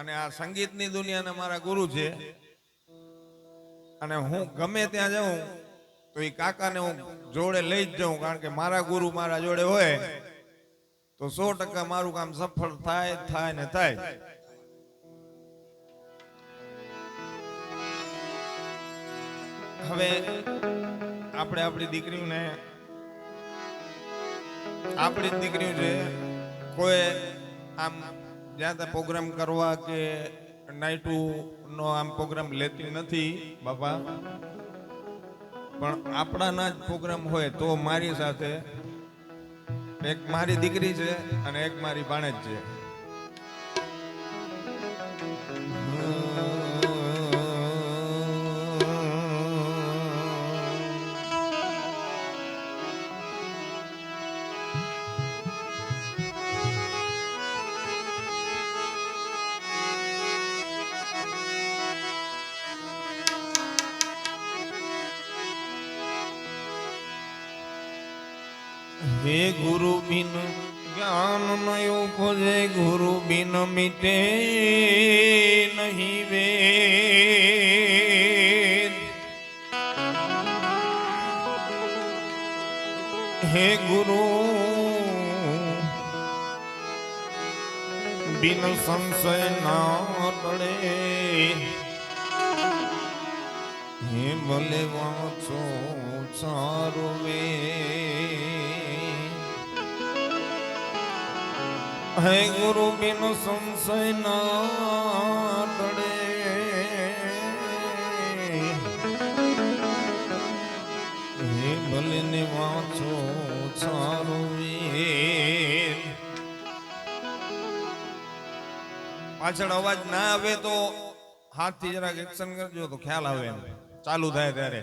અને આ સંગીતની દુનિયાના મારા ગુરુ છે. અને હું ગમે ત્યાં જાઉં, તો એ કાકાને હું જોડે લઈ જ જાઉં, કારણ કે મારા ગુરુ મારા જોડે હોય, તો સો ટકા મારું કામ સફળ થાય થાય ને થાય. હવે આપણે આપણી દીકરીઓને, આપણી જ દીકરીઓ છે, કોઈ આમ જ્યાં ત્યાં પ્રોગ્રામ કરવા કે નાઇટુ નો આમ પ્રોગ્રામ લેતી નથી, બાપા. પણ આપણાના જ પ્રોગ્રામ હોય તો મારી સાથે. એક મારી દીકરી છે અને એક મારી ભાણેજ છે. હે ગુરુ બિન જ્ઞાન નયો ખોજે ગુરુ બિન મિટે નહીં વે હે ગુરુ, બિન સંશય ના પડે હે ભલે વાંચો ચારો વે હે ગુરુ બિન સંશય ના ટળે. હે ભલે ને વાંચો ચારો પાછળ અવાજ ના આવે તો હાથથી જરાક એક્શન કરજો તો ખ્યાલ આવે ચાલુ થાય ત્યારે.